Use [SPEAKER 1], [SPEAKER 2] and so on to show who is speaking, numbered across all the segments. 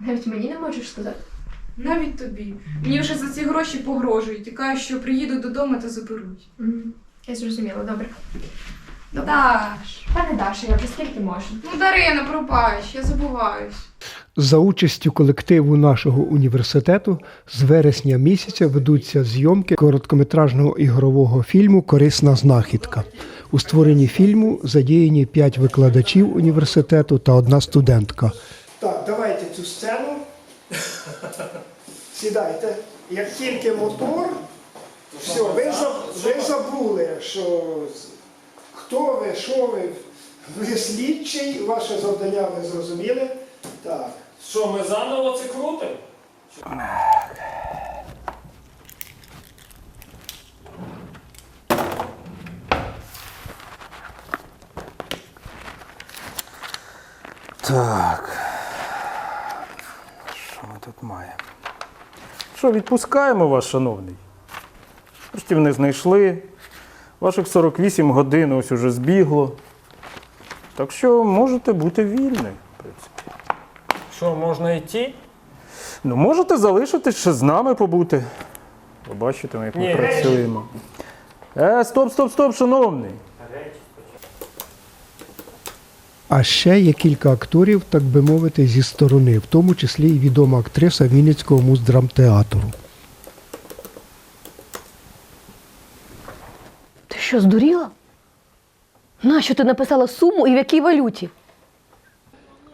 [SPEAKER 1] Навіть мені не можеш сказати.
[SPEAKER 2] Навіть тобі. Мені вже за ці гроші погрожують і кажуть, що приїду додому та заберуть.
[SPEAKER 1] Я зрозуміла, добре. Добре.
[SPEAKER 2] Даш.
[SPEAKER 1] Пане Даша, я вже скільки можу?
[SPEAKER 2] Ну, Дарина, пробач, я забуваюсь.
[SPEAKER 3] За участю колективу нашого університету з вересня місяця ведуться зйомки короткометражного ігрового фільму Корисна знахідка. У створенні фільму задіяні п'ять викладачів університету та одна студентка. Сцену. Сідайте. Як тільки мотор, все, ви, ви забули, що хто ви, що ви, ви слідчий, ваше завдання ви зрозуміли. Так.
[SPEAKER 4] Що, ми заново це крутимо?
[SPEAKER 5] Так. Ми тут маємо? Що, відпускаємо вас, шановний? Коштів не знайшли. Ваших 48 годин ось уже збігло. Так що можете бути вільні, в принципі.
[SPEAKER 4] Що, можна йти?
[SPEAKER 5] Ну, можете залишитись ще з нами побути. Побачите, як ми
[SPEAKER 4] Ні.
[SPEAKER 5] працюємо. Е, стоп, стоп, стоп, шановний.
[SPEAKER 3] А ще є кілька акторів, так би мовити, зі сторони, в тому числі і відома актриса Вінницького муздрамтеатру.
[SPEAKER 6] Ти що, здуріла? Нащо ти написала суму і в якій валюті?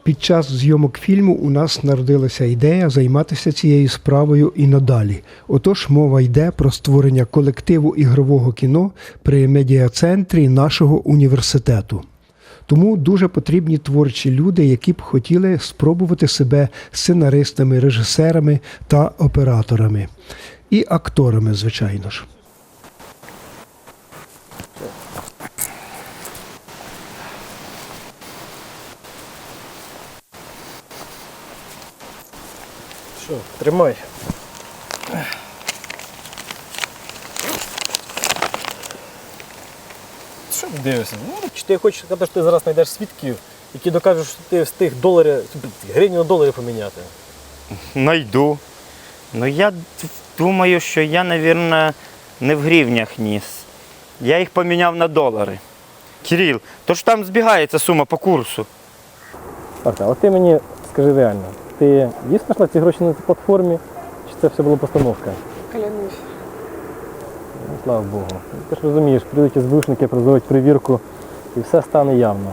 [SPEAKER 3] Під час зйомок фільму у нас народилася ідея займатися цією справою і надалі. Отож, мова йде про створення колективу ігрового кіно при медіа-центрі нашого університету. Тому дуже потрібні творчі люди, які б хотіли спробувати себе сценаристами, режисерами та операторами. І акторами, звичайно ж.
[SPEAKER 4] Що, тримай. Що ти дивишся? Ну, чи ти хочеш сказати, що ти зараз знайдеш свідків, які докажуть, що ти встиг долари, гривні на долари поміняти.
[SPEAKER 7] Найду. Ну я думаю, що я, навірно, не в гривнях ніс. Я їх поміняв на долари. Кирил, то ж там збігається сума по курсу.
[SPEAKER 4] Марта, от ти мені скажи реально, ти дійсно знайшла ці гроші на цій платформі, чи це все була постановка? Ну, слава Богу. Ти ж розумієш, прийдуть СБУшники, проведуть перевірку і все стане явно.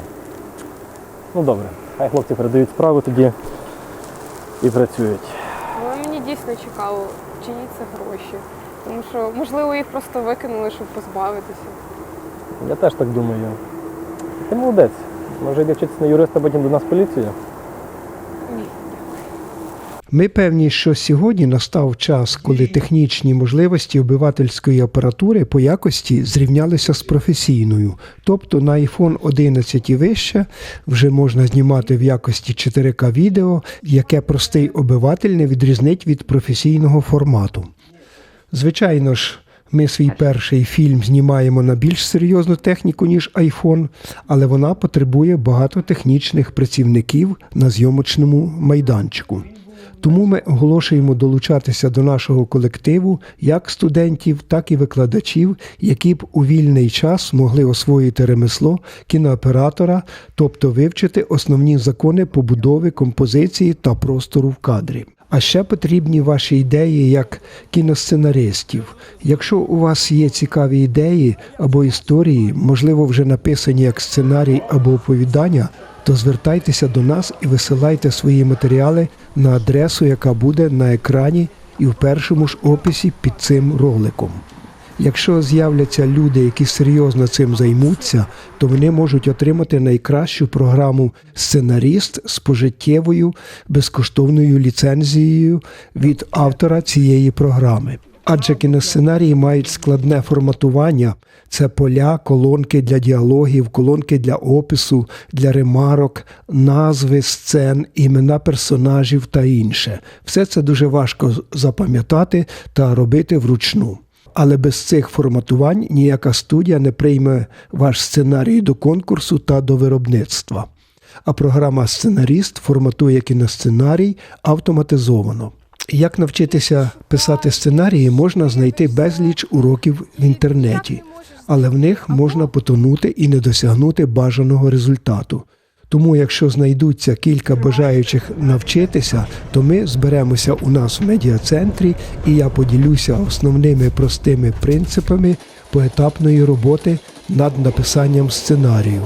[SPEAKER 4] Ну добре, хай хлопці передають справу тоді і працюють.
[SPEAKER 8] Але мені дійсно цікаво, чиї це гроші. Тому що, можливо, їх просто викинули, щоб позбавитися.
[SPEAKER 4] Я теж так думаю. Ти молодець. Може йде вчитися на юриста, потім до нас поліцію?
[SPEAKER 3] Ми певні, що сьогодні настав час, коли технічні можливості обивательської апаратури по якості зрівнялися з професійною. Тобто на iPhone 11 і вище вже можна знімати в якості 4К відео, яке простий обиватель не відрізнить від професійного формату. Звичайно ж, ми свій перший фільм знімаємо на більш серйозну техніку, ніж iPhone, але вона потребує багато технічних працівників на зйомочному майданчику. Тому ми оголошуємо долучатися до нашого колективу як студентів, так і викладачів, які б у вільний час могли освоїти ремесло кінооператора, тобто вивчити основні закони побудови, композиції та простору в кадрі. А ще потрібні ваші ідеї як кіносценаристів. Якщо у вас є цікаві ідеї або історії, можливо, вже написані як сценарій або оповідання, то звертайтеся до нас і висилайте свої матеріали на адресу, яка буде на екрані і в першому ж описі під цим роликом. Якщо з'являться люди, які серйозно цим займуться, то вони можуть отримати найкращу програму сценаріст з пожиттєвою безкоштовною ліцензією від автора цієї програми. Адже кіносценарії мають складне форматування: це поля, колонки для діалогів, колонки для опису, для ремарок, назви сцен, імена персонажів та інше. Все це дуже важко запам'ятати та робити вручну. Але без цих форматувань ніяка студія не прийме ваш сценарій до конкурсу та до виробництва. а програма Сценаріст форматує кіносценарій автоматизовано. Як навчитися писати сценарії, можна знайти безліч уроків в інтернеті, але в них можна потонути і не досягнути бажаного результату. Тому, якщо знайдуться кілька бажаючих навчитися, то ми зберемося у нас в медіа-центрі, і я поділюся основними простими принципами поетапної роботи над написанням сценарію.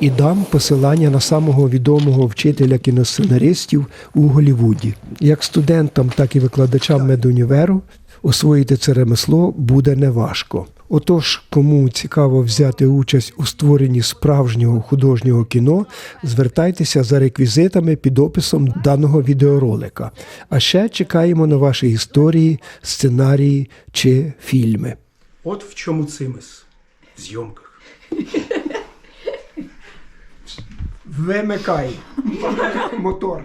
[SPEAKER 3] І дам посилання на самого відомого вчителя кіносценаристів у Голлівуді. Як студентам, так і викладачам медуніверу освоїти це ремесло буде неважко. Отож, кому цікаво взяти участь у створенні справжнього художнього кіно, звертайтеся за реквізитами під описом даного відеоролика. А ще чекаємо на ваші історії, сценарії чи фільми.
[SPEAKER 9] От в чому цимис в зйомках.
[SPEAKER 3] Вимикай мотор.